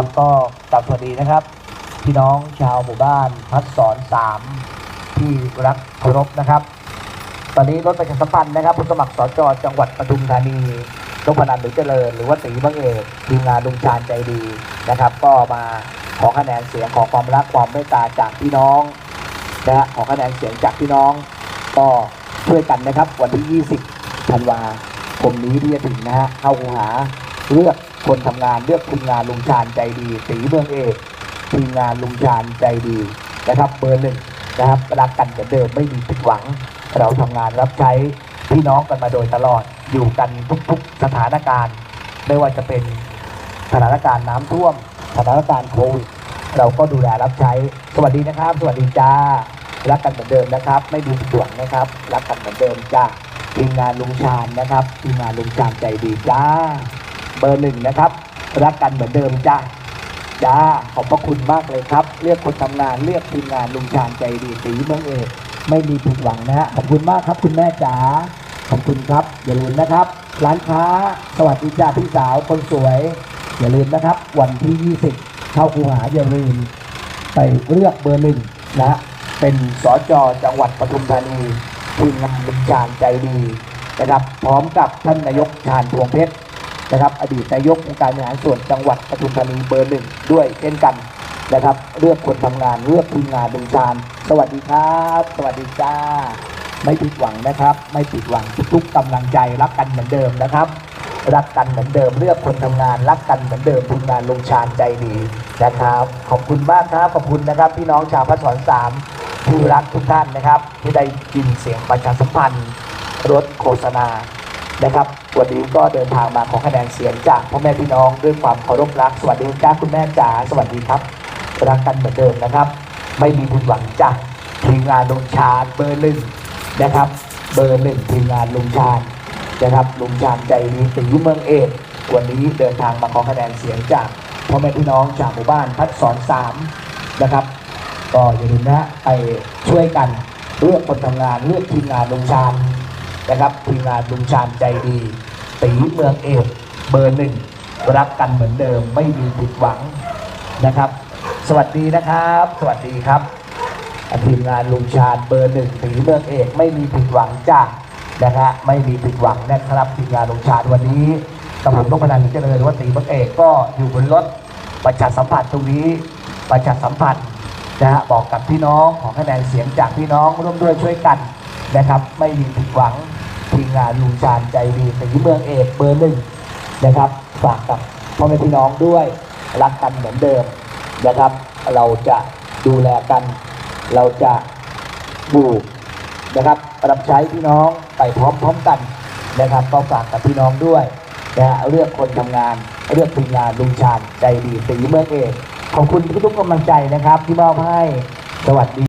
ครับก็กลับสวัสดีนะครับ พี่น้องชาวหมู่บ้านพัดสอนสามที่รักเคารพนะครับ ตอนนี้รถประชาสัมพันธ์นะครับผู้สมัครสจจังหวัดปทุมธานีนพนันหรือเจริญ หรือว่าตีบังเอกทีมงานลุงชาญใจดีนะครับ ก็มาขอคะแนนเสียงขอความรักความเมตตาจากพี่น้องนะฮะขอคะแนนเสียงจากพี่น้อง ก็ช่วยกันนะครับ วันที่ 20ธันวาคมนี้ที่จะถึงนะฮะเข้าคูหาเลือก คนทำงานเลือกทีมงานลุงชาญใจดีตีเมืองเอกทีมงานลุงชาญใจดีนะครับเบอร์หนึ่งนะครับรักกันเหมือนเดิมไม่มีผิดหวัง เราทำงานรับใช้พี่น้องกันมาโดยตลอดอยู่กันทุกๆสถานการณ์ ไม่ว่าจะเป็นสถานการณ์น้ำท่วม สถานการณ์โควิดเราก็ดูแลรับใช้ สวัสดีนะครับ สวัสดีจ้า รักกันเหมือนเดิมนะครับ ไม่มีผิดหวังนะครับ รักกันเหมือนเดิมจ้าทีมงานลุงชาญนะครับทีมงานลุงชาญใจดีจ้า เบอร์หนึ่งนะครับ รักกันเหมือนเดิมจ้าจ้าขอบพระคุณมากเลยครับเรียกคนทำงานเรียกทีมงานลุงชาญใจดีสีเมืองเอกไม่มีผิดหวังนะฮะขอบคุณมากครับ คุณแม่จ๋าขอบคุณครับ อย่าลืมนะครับ ร้านค้าสวัสดีจ้าพี่สาวคนสวย อย่าลืมนะครับ วันที่ 20 เข้าคูหาอย่าลืม ไปเลือกเบอร์หนึ่งนะเป็นสจจังหวัดปทุมธานีทีมงานลุงชาญใจดีนะครับ พร้อมกับท่านนายกชาญพวงเพชร นะครับ อดีตนายกองค์การบริหารส่วนจังหวัดปทุมธานีเบอร์หนึ่งด้วยเช่นกันนะครับ เลือกคนทำงานเลือกทีมงานดุงชานสวัสดีครับ สวัสดีจ้า ไม่ผิดหวังนะครับ ไม่ผิดหวังทุกๆกำลังใจรักกันเหมือนเดิมนะครับ รักกันเหมือนเดิม เลือกคนทำงาน รักกันเหมือนเดิมทีมงานลงชาญใจดีนะครับ ขอบคุณมากครับขอบคุณนะครับ พี่น้องชาวพระสอนสามที่รักทุกท่านนะครับ ที่ได้ยินเสียงประชาสัมพันธ์รถโฆษณา นะครับ วันนี้ก็เดินทางมาขอคะแนนเสียงจากพ่อแม่พี่น้องด้วยความเคารพรัก สวัสดีจ้าคุณแม่จ๋า สวัสดีครับ รักกันเหมือนเดิมนะครับ ไม่มีผิดหวังจ้าทีมงานลุงชาญเบอร์หนึ่งนะครับ เบอร์หนึ่งทีมงานลุงชาญนะครับ ลุงชาญใจดีตีเมืองเอกวันนี้เดินทางมาขอคะแนนเสียงจากพ่อแม่พี่น้องจากหมู่บ้านพัดสอนสามนะครับ ก็อย่าลืมนะไปช่วยกันเลือกคนทำงานเลือกทีมงานลุงชาญ นะครับทีมงานลุงชาญใจดีตีเมืองเอกเบอร์หนึ่งรักกันเหมือนเดิมไม่มีผิดหวังนะครับ สวัสดีนะครับ สวัสดีครับทีมงานลุงชาญเบอร์หนึ่งตีเมืองเอกไม่มีผิดหวังจ้านะฮะไม่มีผิดหวังนะครับทีมงานลุงชาญวันนี้ตำรวจต้องพนันเจริญว่าตีเมืองเอกก็อยู่บนรถประชาสัมพันธ์ตรงนี้ประชาสัมพันธ์นะฮะบอกกับพี่น้องของคะแนนเสียงจากพี่น้องร่วมด้วยช่วยกันนะครับ ไม่มีผิดหวัง ทีมงานลุงชาญใจดีสีเมืองเอกเบอร์หนึ่งนะครับฝากกับพ่อแม่พี่น้องด้วยรักกันเหมือนเดิมนะครับ เราจะดูแลกัน เราจะบูกนะครับรับใช้พี่น้องไปพร้อมๆกันนะครับก็ฝากกับพี่น้องด้วยนะฮะเลือกคนทำงานเลือกทีมงานลุงชาญใจดีสีเมืองเอกขอบคุณทุกๆกำลังใจนะครับ ที่มอบให้สวัสดี